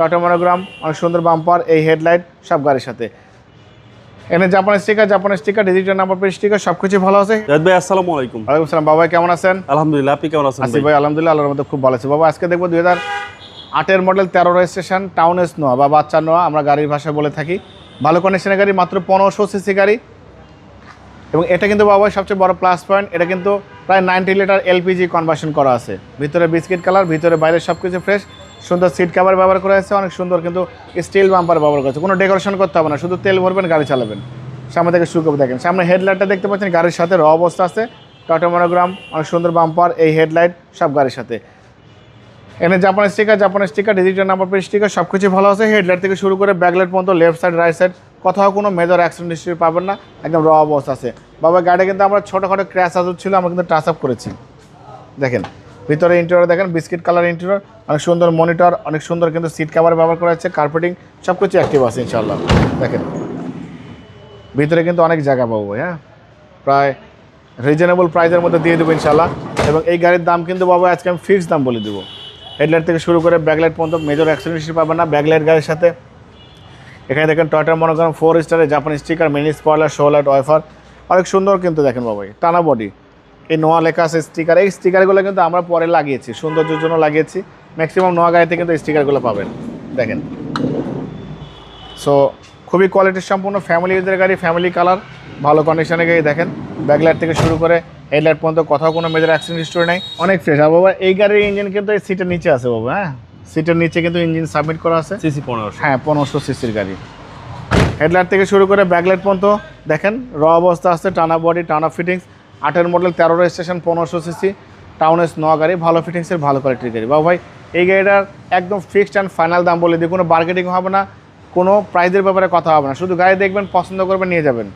Toyota monogram অনেক সুন্দর bumper এই হেডলাইট সব গাড়ির সাথে। এখানে জাপানের স্টিকার জাপানের sticker digital number plate sticker সব কিছু ভালো আছে? জাহিদ ভাই আসসালামু আলাইকুম। ওয়ালাইকুম আসসালাম। বাবা কেমন আছেন? আলহামদুলিল্লাহ আপনি কেমন আছেন আসিফ ভাই? আলহামদুলিল্লাহ আল্লাহর মধ্যে খুব ভালো আছে। বাবা আজকে দেখব দুই হাজার আটের মডেল তেরো রেজিস্ট্রেশন টাউন এস নোয়া বা বাচ্চা নোয়া আমরা গাড়ির ভাষায় বলে থাকি। ভালো কন্ডিশনের গাড়ি মাত্র পনেরোশো সিসি গাড়ি। এবং এটা কিন্তু বাবা সবচেয়ে বড় প্লাস পয়েন্ট এটা কিন্তু প্রায় নাইনটি লিটার এলপিজি কনভার্সন করা আছে। ভিতরে বিস্কিট কালার ভিতরে বাইরে সব কিছু ফ্রেশ সুন্দর সিট কাভার ব্যবহার করা হয়েছে, অনেক সুন্দর, কিন্তু স্টিল বাম্পার ব্যবহার করেছে কোনো ডেকোরেশন করতে হবে না, শুধু তেল ভরবেন, গাড়ি চালাবেন। সামনে থেকে করে দেখেন। সামনে হেডলাইটটা দেখতে পাচ্ছেন, গাড়ির সাথে র অবস্থা আছে। টয়টা মনোগ্রাম অনেক সুন্দর বাম্পার এই হেডলাইট সব গাড়ির সাথে। এখানে জাপানের স্টিকার জাপানের sticker digital number plate sticker সব কিছু ভালো আছে। হেডলাইট থেকে শুরু করে ব্যাকলাইট পর্যন্ত লেফট সাইড রাইট সাইড কোথাও কোনো মেজর অ্যাক্সিডেন্ট হিস্ট্রি পাবেন না, একদম র অবস্থা আছে। বাবা গাড়ি কিন্তু আমরা ছোটোখাটো ক্র্যাশ আজর ছিল, আমরা কিন্তু টাচ আপ করেছি। দেখেন ভিতরে ইন্টেরিয়র দেখেন বিস্কিট কালার ইন্টেরিয়র অনেক সুন্দর মনিটর অনেক সুন্দর কিন্তু সিট কাভার ব্যবহার করা হচ্ছে কার্পেটিং সব কিছু অ্যাক্টিভ আছে ইনশাল্লাহ দেখেন। ভিতরে কিন্তু অনেক জায়গা পাবো হ্যাঁ? প্রায় রিজনেবল প্রাইসের মধ্যে দিয়ে দেবো ইনশাল্লাহ এবং এই গাড়ির দাম কিন্তু বাবা আজকে আমি ফিক্সড দাম বলে দেবো। হেডলাইট থেকে শুরু করে ব্যাকলাইট পর্যন্ত মেজর অ্যাক্সিডেন্ট পাবেন না। ব্যাকলাইট গাড়ির সাথে। এখানে দেখেন টয়টার করেন ফোর স্টারের জাপানি sticker mini spoiler show light wiper অনেক সুন্দর কিন্তু দেখেন বাবাই, টানা বডি এই নোয়া লেখা আছে স্টিকার এই স্টিকারগুলো কিন্তু আমরা পরে লাগিয়েছি সৌন্দর্যের জন্য লাগিয়েছি। ম্যাক্সিমাম নোয়া গাড়িতে কিন্তু এই স্টিকারগুলো পাবেন। দেখেন। সো খুবই কোয়ালিটির সম্পূর্ণ ফ্যামিলি ইউজের গাড়ি ফ্যামিলি কালার ভালো কন্ডিশনে গাড়ি দেখেন। ব্যাকলাইট থেকে শুরু করে হেডলাইট পর্যন্ত কোথাও কোনো মেজর অ্যাক্সিডেন্ট হিস্টোরি নেই। অনেক ফ্রেশ আর বাবা এই গাড়ির ইঞ্জিন কিন্তু এই সিটের নিচে আছে বাবা হ্যাঁ? সিটের নিচে কিন্তু ইঞ্জিন সাবমিট করা আছে। সিসি পনেরোশো। হ্যাঁ পনেরোশো সিসির গাড়ি। হেডলাইট থেকে শুরু করে ব্যাকলাইট পর্যন্ত দেখেন র অবস্থা আছে টানা বডি টানা ফিটিংস আটের মডেল তেরো রেজিস্ট্রেশন, পনেরোশো সিসি টাউনেস ন গাড়ি, ভালো ফিটিংসের ভালো কোয়ালিটির গাড়ি। বাবু ভাই, এই গাড়িটার একদম ফিক্সড অ্যান্ড ফাইনাল দাম বলে দিই কোনো বার্গেটিং হবে না, কোনো প্রাইজের ব্যাপারে কথা হবে না। শুধু গাড়ি দেখবেন, পছন্দ করবেন, নিয়ে যাবেন।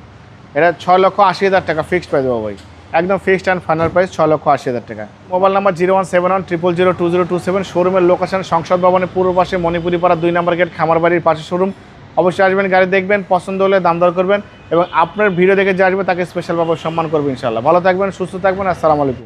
এটা ছয় লক্ষ আশি হাজার টাকা ফিক্সড প্রাইস বাবু ভাই। একদম ফিক্সড অ্যান্ড ফাইনাল প্রাইস ছয় লক্ষ আশি হাজার টাকা। Mobile number zero one seven one triple zero two zero two seven শোরুমের লোকেশন সংসদ ভবনের পূর্ব পাশে মণিপুরি পাড়া দুই নম্বর গেট খামারবাড়ির পাশে শোরুম অবশ্যই আসবেন, গাড়ি দেখবেন, পছন্দ হলে দাম দর করবেন এবং আপনার ভিডিও দেখে যে আসবে তাকে স্পেশালভাবে সম্মান করবেন ইনশাল্লাহ ভালো থাকবেন, সুস্থ থাকবেন, আসসালামু আলাইকুম।